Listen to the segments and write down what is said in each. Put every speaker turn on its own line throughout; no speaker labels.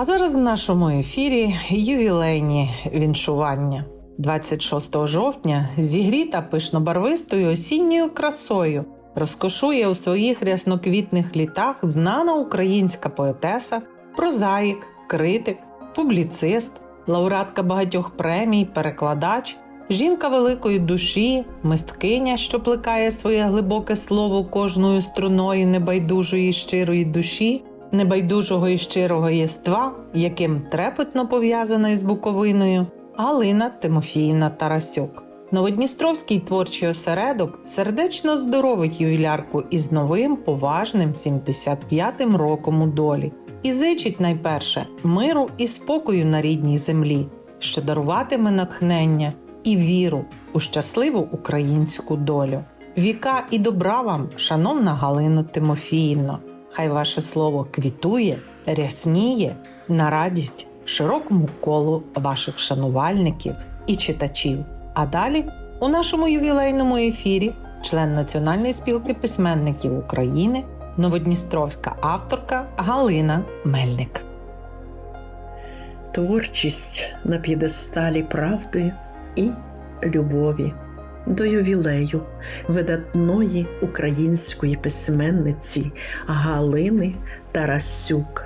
А зараз в нашому ефірі ювілейні віншування. 26 жовтня зігріта пишнобарвистою осінньою красою розкошує у своїх рясноквітних літах знана українська поетеса, прозаїк, критик, публіцист, лауреатка багатьох премій, перекладач, жінка великої душі, мисткиня, що плекає своє глибоке слово кожною струною небайдужої щирої душі, небайдужого і щирого єства, яким трепетно пов'язана із Буковиною Галина Тимофіївна Тарасюк. Новодністровський творчий осередок сердечно здоровить ювілярку із новим поважним 75-м роком у долі і зичить найперше миру і спокою на рідній землі, що даруватиме натхнення і віру у щасливу українську долю. Віка і добра вам, шановна Галино Тимофіївно, хай ваше слово квітує, рясніє на радість широкому колу ваших шанувальників і читачів. А далі у нашому ювілейному ефірі член Національної спілки письменників України, новодністровська авторка Галина Мельник.
Творчість на п'єдесталі правди і любові до ювілею видатної української письменниці Галини Тарасюк.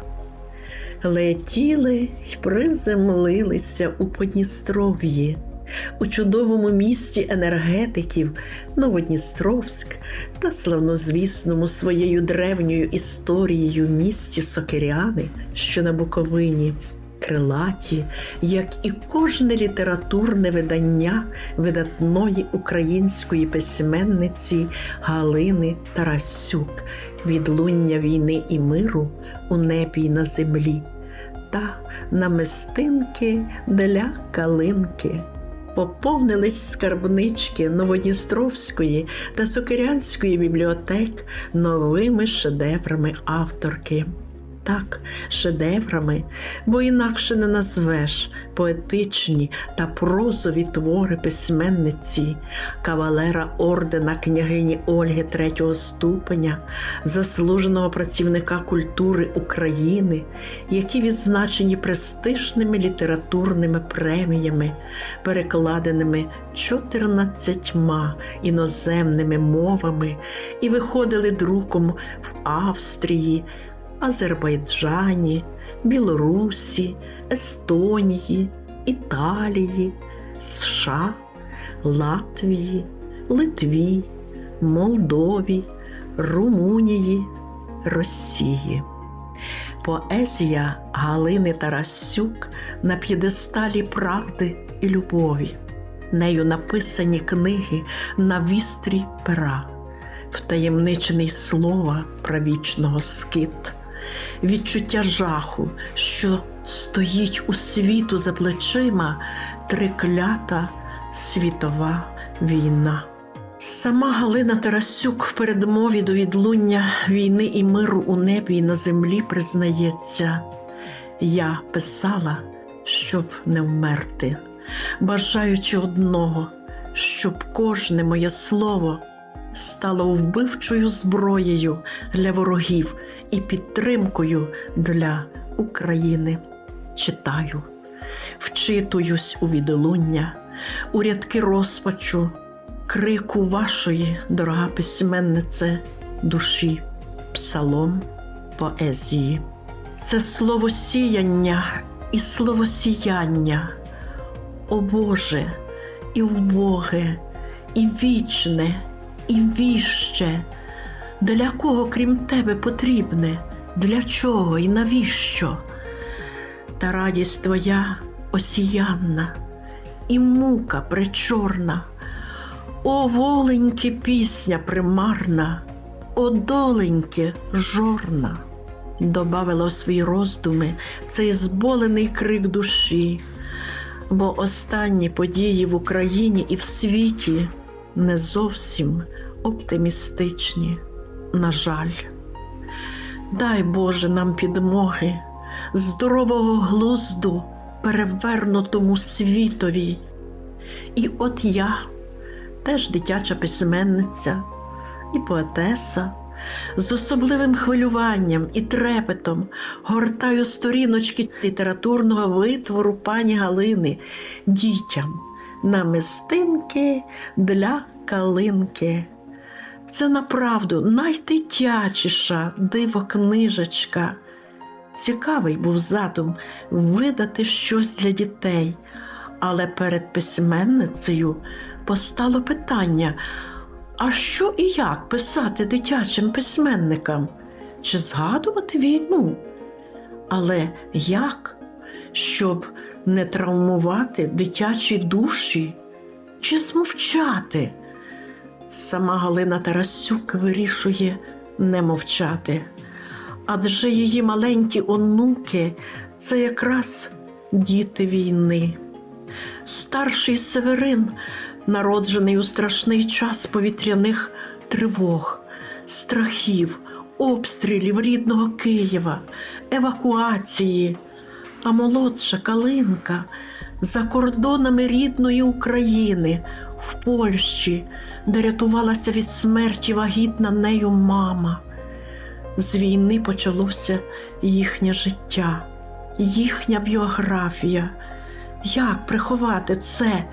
Летіли й приземлилися у Подністров'ї, у чудовому місті енергетиків Новодністровськ та славнозвісному своєю древньою історією місті Сокиряни, що на Буковині, крилаті, як і кожне літературне видання видатної української письменниці Галини Тарасюк, відлуння війни і миру у небі й на землі, та намистинки для калинки. Поповнились скарбнички Новодністровської та Сокирянської бібліотек новими шедеврами авторки. Так, шедеврами, бо інакше не назвеш поетичні та прозові твори письменниці, кавалера ордена княгині Ольги третього ступеня, заслуженого працівника культури України, які відзначені престижними літературними преміями, перекладеними 14 іноземними мовами і виходили друком в Австрії. Азербайджані, Білорусі, Естонії, Італії, США, Латвії, Литві, Молдові, Румунії, Росії. Поезія Галини Тарасюк на п'єдесталі правди і любові. Нею написані книги на вістрі пера, втаємничений слова правічного скит відчуття жаху, що стоїть у світу за плечима триклята світова війна. Сама Галина Тарасюк в передмові до відлуння війни і миру у небі і на землі признається, я писала, щоб не вмерти, бажаючи одного, щоб кожне моє слово стало вбивчою зброєю для ворогів і підтримкою для України. Читаю, вчитуюсь у відлуння, у рядки розпачу, крику вашої, дорога письменнице, душі, псалом поезії. Це слово сіяння і слово сіяння, о Боже, і вбоге, і вічне, і віще. Для кого, крім тебе, потрібне, для чого і навіщо? Та радість твоя осіянна і мука пречорна, о воленьке пісня примарна, о доленьке жорна, добавила у свої роздуми цей зболений крик душі, бо останні події в Україні і в світі не зовсім оптимістичні на жаль. Дай Боже нам підмоги, здорового глузду перевернутому світові. І от я, теж дитяча письменниця і поетеса, з особливим хвилюванням і трепетом гортаю сторіночки літературного витвору пані Галини дітям намистинки для калинки. Це направду найдитячіша диво книжечка. Цікавий був задум видати щось для дітей, але перед письменницею постало питання: а що і як писати дитячим письменникам? Чи згадувати війну? Але як? Щоб не травмувати дитячі душі чи змовчати? Сама Галина Тарасюк вирішує не мовчати, адже її маленькі онуки це якраз діти війни. Старший Северин, народжений у страшний час повітряних тривог, страхів, обстрілів рідного Києва, евакуації, а молодша Калинка за кордонами рідної України в Польщі, де рятувалася від смерті вагітна нею мама. З війни почалося їхнє життя, їхня біографія. Як приховати це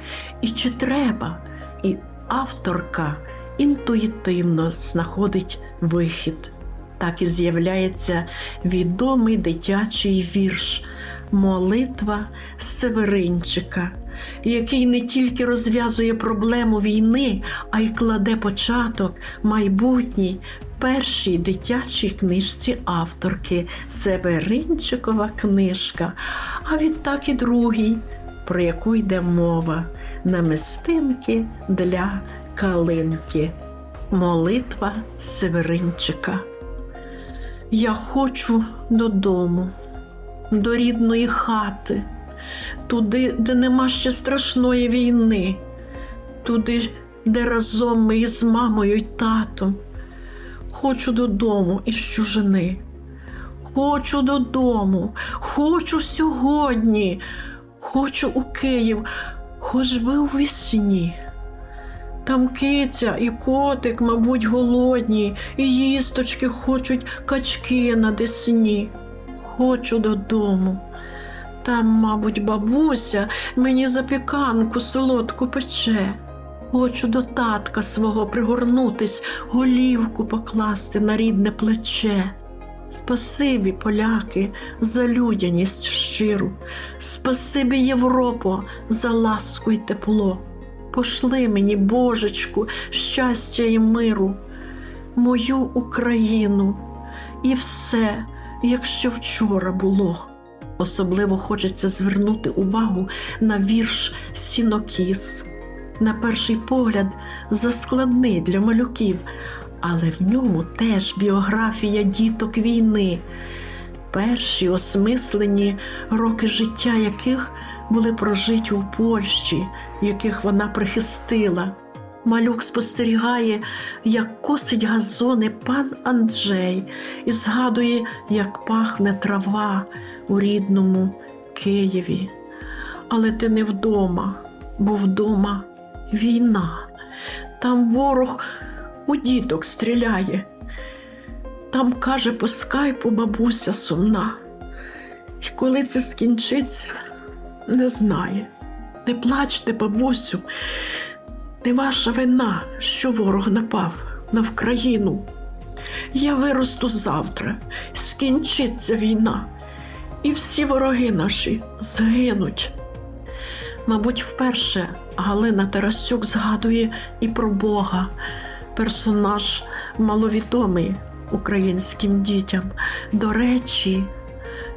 і чи треба? І авторка інтуїтивно знаходить вихід. Так і з'являється відомий дитячий вірш Молитва Северинчика, який не тільки розв'язує проблему війни, а й кладе початок майбутній першій дитячій книжці авторки Северинчикова книжка, а відтак і другій, про яку йде мова намистинки для калинки. Молитва Северинчика. Я хочу додому, до рідної хати, туди, де нема ще страшної війни, туди, де разом ми із мамою й татом. Хочу додому із чужини. Хочу додому, хочу сьогодні, хочу у Київ, хоч би у вісні. Там киця і котик, мабуть, голодні, і їсточки хочуть качки на десні. Хочу додому. Там, мабуть, бабуся мені запіканку солодку пече. Хочу до татка свого пригорнутись, голівку покласти на рідне плече. Спасибі, поляки, за людяність щиру, спасибі, Європо, за ласку й тепло. Пошли мені, Божечку, щастя і миру, мою Україну, і все, якщо вчора було. Особливо хочеться звернути увагу на вірш Сінокіс. На перший погляд, заскладний для малюків, але в ньому теж біографія діток війни, перші осмислені роки життя яких були прожиті у Польщі, яких вона прихистила. Малюк спостерігає, як косить газони пан Анджей, і згадує, як пахне трава у рідному Києві. Але ти не вдома, бо вдома війна. Там ворог у діток стріляє. Там каже по скайпу бабуся сумна. І коли це скінчиться, не знає. Не плачте, бабусю, не ваша вина, що ворог напав на Вкраїну. Я виросту завтра, скінчиться війна, і всі вороги наші згинуть. Мабуть, вперше Галина Тарасюк згадує і про Бога, персонаж маловідомий українським дітям. До речі,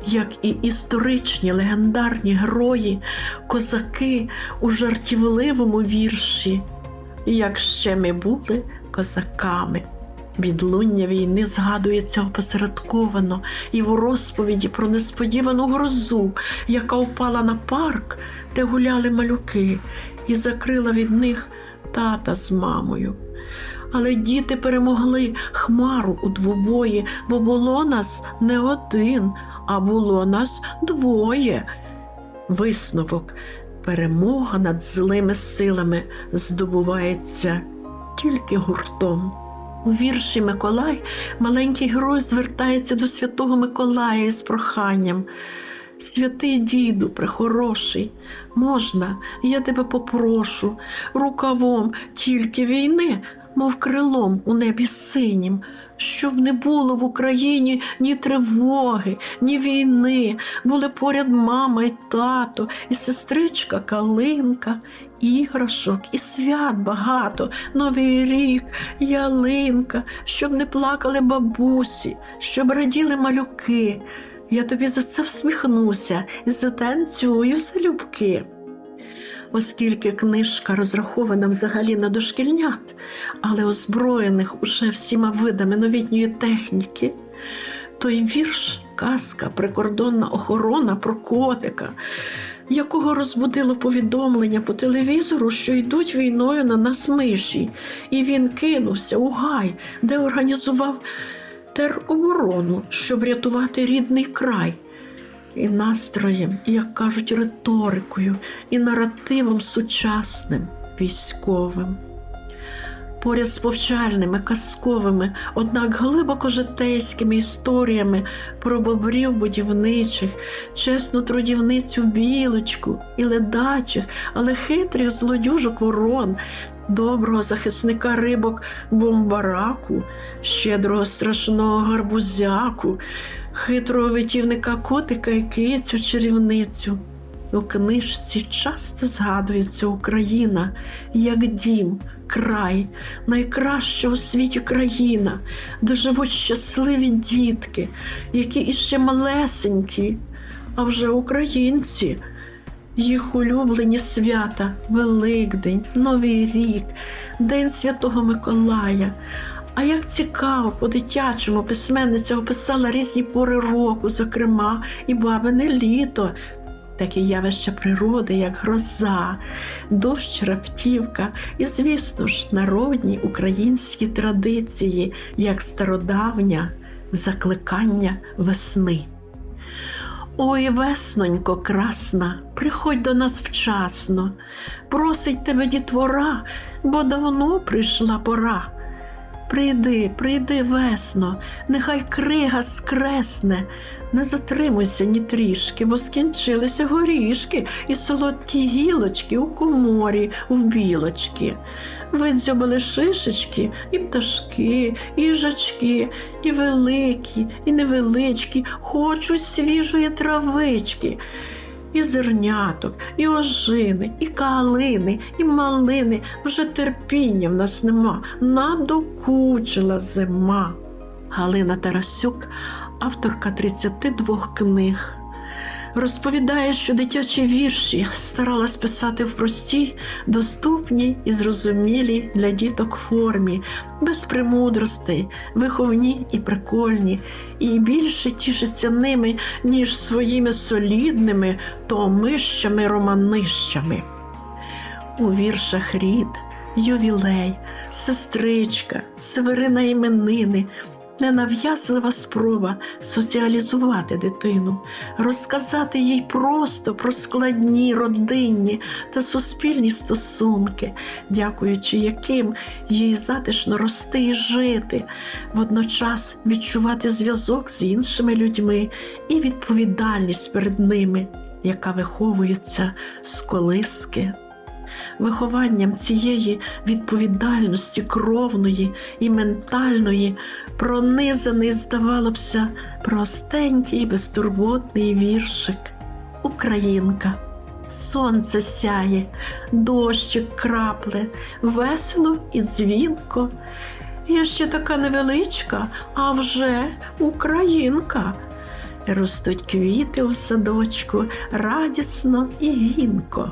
як і історичні легендарні герої, козаки у жартівливому вірші, як ще ми були козаками. Відлуння війни згадується опосередковано і в розповіді про несподівану грозу, яка впала на парк, де гуляли малюки, і закрила від них тата з мамою. Але діти перемогли хмару у двобої, бо було нас не один, а було нас двоє. Висновок перемога над злими силами здобувається тільки гуртом. У вірші Миколай маленький герой звертається до святого Миколая із проханням. Святий діду, прехороший, можна, я тебе попрошу, рукавом тільки війни, мов крилом у небі синім, щоб не було в Україні ні тривоги, ні війни, були поряд мама й тато, і сестричка Калинка, іграшок, і свят багато, новий рік, ялинка, щоб не плакали бабусі, щоб раділи малюки. Я тобі за це всміхнуся і затанцюю залюбки. Оскільки книжка розрахована взагалі на дошкільнят, але озброєних уже всіма видами новітньої техніки, той вірш, казка, прикордонна охорона про котика, якого розбудило повідомлення по телевізору, що йдуть війною на нас миші, і він кинувся у гай, де організував тероборону, щоб рятувати рідний край. І настроєм, і, як кажуть, риторикою, і наративом сучасним військовим. Поряд з повчальними, казковими, однак глибоко житейськими історіями про бобрів будівничих, чесну трудівницю білочку і ледачих, але хитрих злодюжок ворон, доброго захисника рибок бомбараку, щедрого страшного гарбузяку, хитрого витівника котика і кицю чарівницю. У книжці часто згадується Україна як дім, край, найкраща у світі країна, де живуть щасливі дітки, які іще малесенькі, а вже українці. Їх улюблені свята, Великдень, Новий рік, День Святого Миколая. А як цікаво, по-дитячому письменниця описала різні пори року, зокрема, і бабине літо, такі явища природи, як гроза, дощ, раптівка, і, звісно ж, народні українські традиції, як стародавня закликання весни. Ой, веснонько красна, приходь до нас вчасно, просить тебе дітвора, бо давно прийшла пора. Прийди, прийди весно, нехай крига скресне, не затримуйся ні трішки, бо скінчилися горішки і солодкі гілочки у коморі, в білочки. Видзьобали шишечки, і пташки, і їжачки, і великі, і невеличкі, хочуть свіжої травички. І зерняток, і ожини, і калини, і малини. Вже терпіння в нас нема, надокучила зима. Галина Тарасюк, авторка 32 книг. Розповідає, що дитячі вірші старалась писати в простій, доступній і зрозумілій для діток формі, без премудростей, виховні і прикольні, і більше тішиться ними, ніж своїми солідними томищами романищами. У віршах рід, ювілей, сестричка, Северина іменини, ненав'язлива спроба соціалізувати дитину, розказати їй просто про складні родинні та суспільні стосунки, дякуючи яким їй затишно рости і жити, водночас відчувати зв'язок з іншими людьми і відповідальність перед ними, яка виховується з колиски вихованням цієї відповідальності кровної і ментальної, пронизаний, здавалося, простенький, безтурботний віршик. Українка. Сонце сяє, дощик крапле, весело і дзвінко. Я ще така невеличка, а вже українка. Ростуть квіти у садочку радісно і гінко.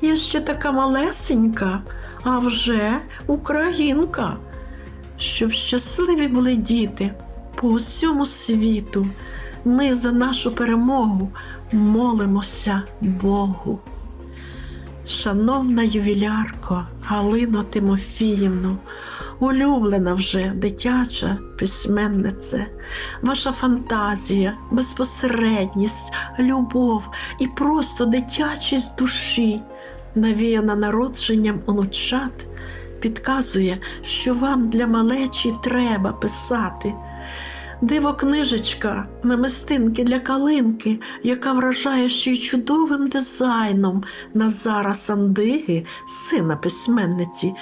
Я ще така малесенька, а вже українка. Щоб щасливі були діти по усьому світу. Ми за нашу перемогу молимося Богу. Шановна ювілярко Галино Тимофіївно, улюблена вже дитяча письменнице, ваша фантазія, безпосередність, любов і просто дитячість душі навіяна народженням онучат, підказує, що вам для малечі треба писати. Диво книжечка намистинки для калинки, яка вражає ще й чудовим дизайном Назара Сандиги, сина письменниці,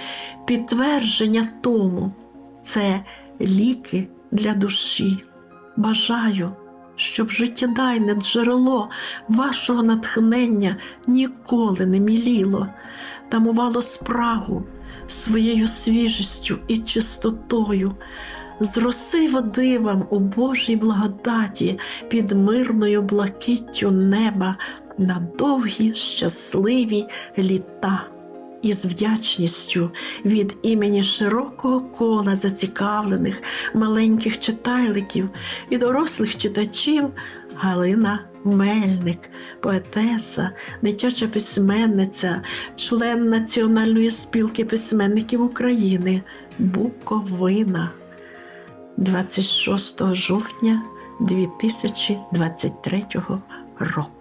підтвердження тому це ліки для душі. Бажаю, щоб життєдайне джерело вашого натхнення ніколи не міліло, тамувало спрагу своєю свіжістю і чистотою. З роси води вам у Божій благодаті під мирною блакиттю неба на довгі щасливі літа. І з вдячністю від імені широкого кола зацікавлених маленьких читайликів і дорослих читачів Галина Мельник, поетеса, дитяча письменниця, член Національної спілки письменників України Буковина. 26 жовтня 2023 року.